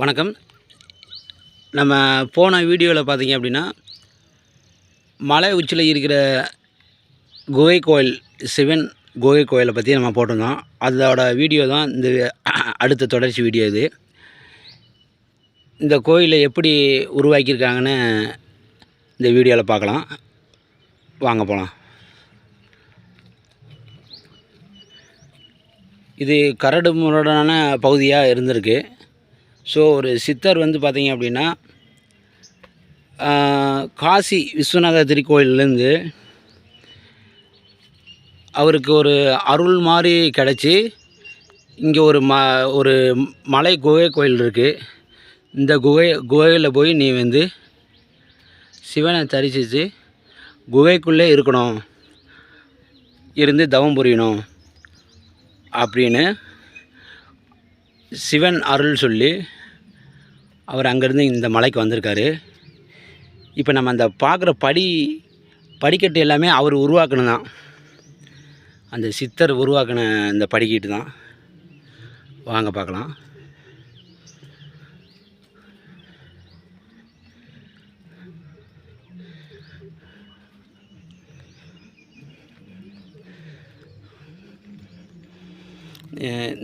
வணக்கம். நம்ம போன வீடியோவில் பார்த்தீங்க அப்படின்னா மலை உச்சியில் இருக்கிற குகை கோயில் சிவன் குகை கோயிலை பற்றி நம்ம போட்டிருந்தோம். அதோட வீடியோ தான் இந்த அடுத்த தொடர்ச்சி வீடியோ இது. இந்த கோயிலை எப்படி உருவாக்கியிருக்காங்கன்னு இந்த வீடியோவில் பார்க்கலாம் வாங்க போகலாம் இது கரடு முரடான பகுதியாக இருந்திருக்கு. ஸோ ஒரு சித்தர் வந்து பார்த்தீங்க அப்படின்னா காசி விஸ்வநாத திருக்கோயிலேருந்து அவருக்கு ஒரு அருள் மாதிரி கிடச்சி இங்கே ஒரு ம ஒரு மலை குகை கோயில் இருக்குது இந்த குகை குகையில் போய் நீ வந்து சிவனை தரிசித்து குகைக்குள்ளே இருக்கணும். இருந்து தவம் புரியணும் அப்படின்னு சிவன் அருள் சொல்லி அவர் அங்கேருந்து இந்த மலைக்கு வந்திருக்காரு. இப்போ நம்ம அந்த பார்க்குற படி படிக்கட்டு எல்லாமே அவர் உருவாக்கணும் தான். அந்த சித்தர் உருவாக்கின இந்த படிக்கட்டு தான். வாங்க பார்க்கலாம்.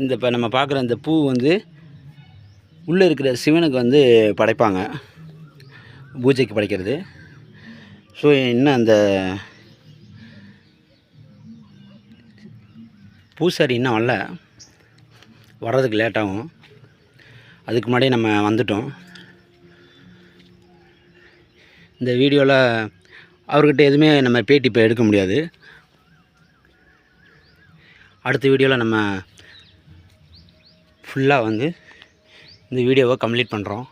இந்த இப்போ நம்ம பார்க்குற இந்த பூ வந்து உள்ளே இருக்கிற சிவனுக்கு வந்து படைப்பாங்க. பூஜைக்கு படைக்கிறது. ஸோ இன்னும் அந்த பூசாரி இன்னும் வரல. வர்றதுக்கு லேட்டாகும் அதுக்கு முன்னாடியே நம்ம வந்துட்டோம். இந்த வீடியோவில் அவர்கிட்ட எதுவுமே நம்ம பேட்டி இப்போ எடுக்க முடியாது. அடுத்த வீடியோவில் நம்ம ஃபுல்லாக வந்து இந்த வீடியோவை கம்ப்ளீட் பண்ணுறோம்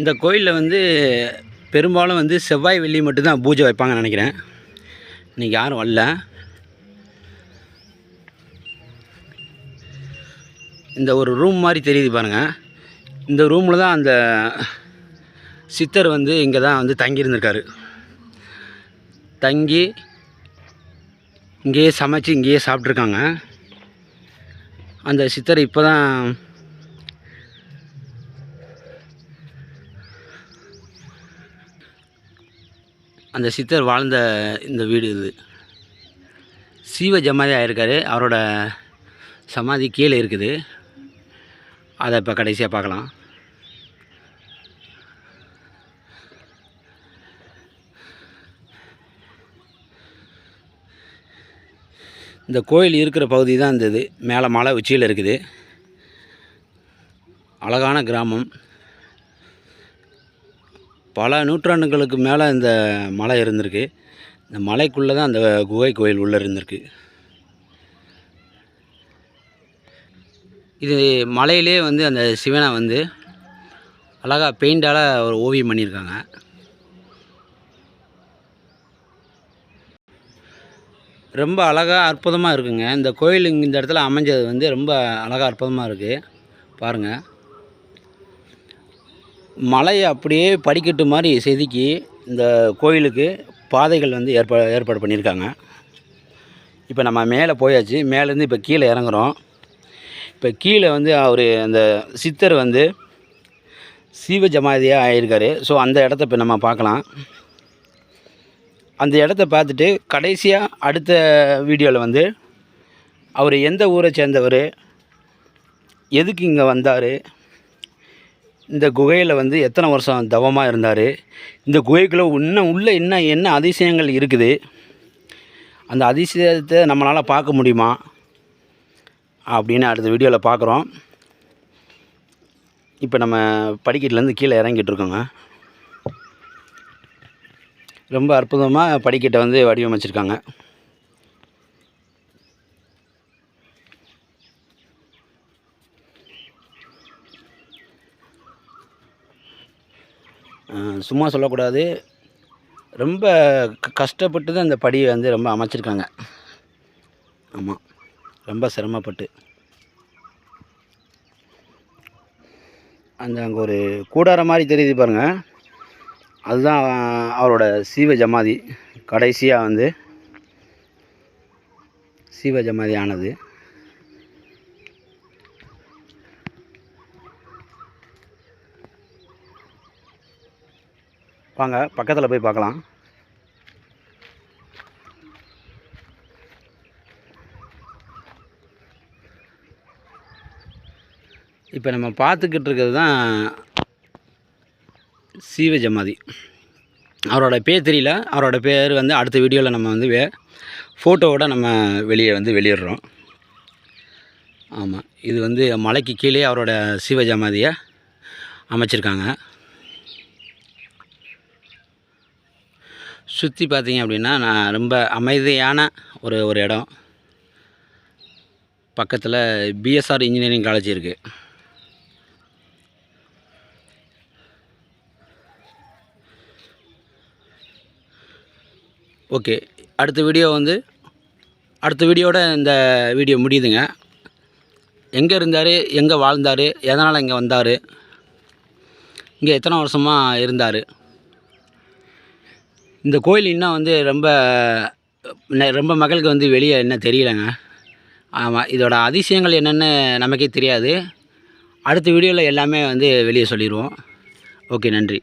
இந்த கோயிலில் வந்து பெரும்பாலும் வந்து செவ்வாய் வெள்ளி மட்டும்தான் பூஜை வைப்பாங்கன்னு நினைக்கிறேன். இன்றைக்கி யாரும் வரல. இந்த ஒரு ரூம் மாதிரி தெரியுது பாருங்கள் இந்த ரூமில் தான் அந்த சித்தர் வந்து இங்கே தான் வந்து தங்கியிருந்திருக்காரு. தங்கி இங்கேயே சமைச்சு இங்கேயே சாப்பிட்ருக்காங்க அந்த சித்தர் இப்போ தான் அந்த சித்தர் வாழ்ந்த இந்த வீடு இது. சீவ ஜமாதி ஆயிருக்காரு. அவரோட சமாதி கீழே இருக்குது. அதை இப்போ கடைசியாக பார்க்கலாம். இந்த கோயில் இருக்கிற பகுதி தான் இந்த இது. மேலே மலை உச்சியில் இருக்குது. அழகான கிராமம். பல நூற்றாண்டுகளுக்கு மேலே இந்த மலை இருந்திருக்கு. இந்த மலைக்குள்ளே தான் அந்த குகை கோயில் உள்ளே இருந்திருக்கு. இது மலையிலே வந்து அந்த சிவனை வந்து அழகாக பெயிண்டால் ஒரு ஓவியம் பண்ணியிருக்காங்க. ரொம்ப அழகாக அற்புதமாக இருக்குங்க. இந்த கோயில் இந்த இடத்துல அமைஞ்சது வந்து ரொம்ப அழகாக அற்புதமாக இருக்குது பாருங்கள் மலையை அப்படியே படிக்கட்டு மாதிரி செதுக்கி இந்த கோயிலுக்கு பாதைகள் வந்து ஏற்பா ஏற்பாடு பண்ணியிருக்காங்க. இப்போ நம்ம மேலே போயாச்சு. மேலேருந்து இப்போ கீழே இறங்குறோம். இப்போ கீழே வந்து அவர் அந்த சித்தர் வந்து சீவ ஜமாதியாக ஆகியிருக்காரு ஸோ அந்த இடத்த இப்போ நம்ம பார்க்கலாம். அந்த இடத்த பார்த்துட்டு கடைசியாக அடுத்த வீடியோவில் வந்து அவர் எந்த ஊரை சேர்ந்தவர்? எதுக்கு இங்கே வந்தார்? இந்த குகையில் வந்து எத்தனை வருஷம் தவமாக இருந்தார்? இந்த குகைக்குள்ளே இன்னும் உள்ளே இன்னும் என்ன அதிசயங்கள் இருக்குது? அந்த அதிசயத்தை நம்மளால் பார்க்க முடியுமா? அப்படின்னு அடுத்த வீடியோவில் பார்க்குறோம் இப்போ நம்ம படிக்கட்டிலேருந்து கீழே இறங்கிட்டு இருக்கோங்க. ரொம்ப அற்புதமாக படிக்கட்டை வந்து வடிவமைச்சிருக்காங்க. சும்மா சொல்லக்கூடாது. ரொம்ப கஷ்டப்பட்டு தான் இந்த படியை வந்து ரொம்ப அமைச்சிருக்காங்க. ஆமாம் ரொம்ப சிரமப்பட்டு. அந்த அங்கே ஒரு கூடாரம் மாதிரி தெரியுது பாருங்கள் அதுதான் அவரோட சீவ ஜமாதி. கடைசியாக வந்து சீவ ஜமாதி ஆனது. வாங்க பக்கத்தில் போய் பார்க்கலாம். இப்போ நம்ம பார்த்துக்கிட்டு இருக்கிறது தான் சீவ ஜமாதி அவரோட பேர் தெரியல. அவரோட பேர் வந்து அடுத்த வீடியோவில் நம்ம வந்து வே ஃபோட்டோவோட நம்ம வெளியே வந்து வெளியிடுறோம். ஆமாம் இது வந்து மலைக்கு கீழே அவரோட சீவ ஜமாதியை அமைச்சிருக்காங்க. சுற்றி பார்த்தீங்க அப்படின்னா நான் ரொம்ப அமைதியான ஒரு ஒரு இடம். பக்கத்தில் பிஎஸ்ஆர் இன்ஜினியரிங் காலேஜ் இருக்குது ஓகே அடுத்த வீடியோ வந்து அடுத்த வீடியோட இந்த வீடியோ முடியுதுங்க. எங்கே இருந்தார் எங்கே வாழ்ந்தார் எதனால் இங்கே வந்தார் இங்கே எத்தனை வருஷமாக இருந்தார். இந்த கோயில் இன்னும் வந்து ரொம்ப ரொம்ப மக்களுக்கு வந்து வெளியே என்ன தெரியலைங்க. ஆமாம் இதோட அதிசயங்கள் என்னென்னு நமக்கே தெரியாது. அடுத்த வீடியோவில் எல்லாமே வந்து வெளியே சொல்லிடுவோம் ஓகே நன்றி.